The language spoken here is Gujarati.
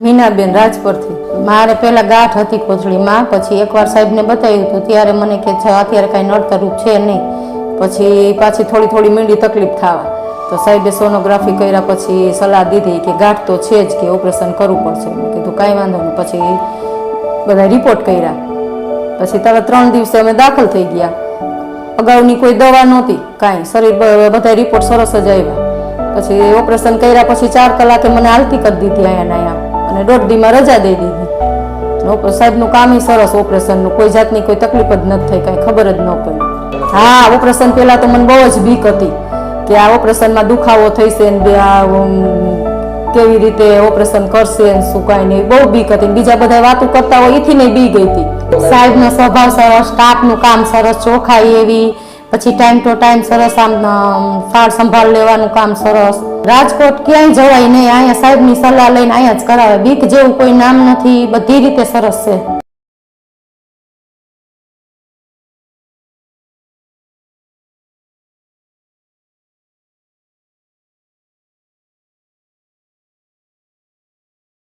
મીનાબેન રાજપરથી. મારે પહેલા ગાંઠ હતી કોથળીમાં પછી એકવાર સાહેબને બતાવ્યું હતું, ત્યારે મને કે છે, અત્યારે કાંઈ નડતરૂપ છે નહીં. પછી પાછી થોડી થોડી મીંડી તકલીફ થવા. તો સાહેબે સોનોગ્રાફી કર્યા પછી સલાહ દીધી કે ગાંઠ તો છે જ કે ઓપરેશન કરવું પડશે. મેં કીધું, કાંઈ વાંધો નહીં. પછી બધા રિપોર્ટ કર્યા. પછી તરત ત્રણ દિવસે અમે દાખલ થઈ ગયા. અગાઉની કોઈ દવા નહોતી, કાંઈ. શરીર બધા રિપોર્ટ સરસ જ આવ્યા. પછી ઓપરેશન કર્યા પછી ચાર કલાકે મને હાલતી કરી દીધી અહીંયા અહીંયા અને દોઢ રજા દઈ દીધી. અને સાહેબનું કામ સરસ ઓપરેશનનું, કોઈ જાતની કોઈ તકલીફ જ નથી થઈ, કાંઈ ખબર જ ન પડી. હા, ઓપરેશન પહેલાં તો મને બહુ જ બીક હતી કે આ ઓપરેશનમાં દુખાવો થઈશે ને કેવી રીતે ઓપરેશન કરશે ને શું કાંઈ નહીં બહુ બીક હતી બીજા બધા વાતો કરતા હોય એથી નહીં બી ગઈ હતી સાહેબનો સ્વભાવ સરસ, સ્ટાફનું કામ સરસ, ચોખાઈ એવી પછી ટાઈમ ટુ ટાઈમ સરસ આમ સાર સંભાળ લેવાનું કામ સરસ. રાજકોટ ક્યાંય જવાય નહીં, અહીંયા સાહેબની સલાહ લઈને અહીંયા જ કરાવે. બીક જેવું કોઈ નામ નથી, બધી રીતે સરસ છે.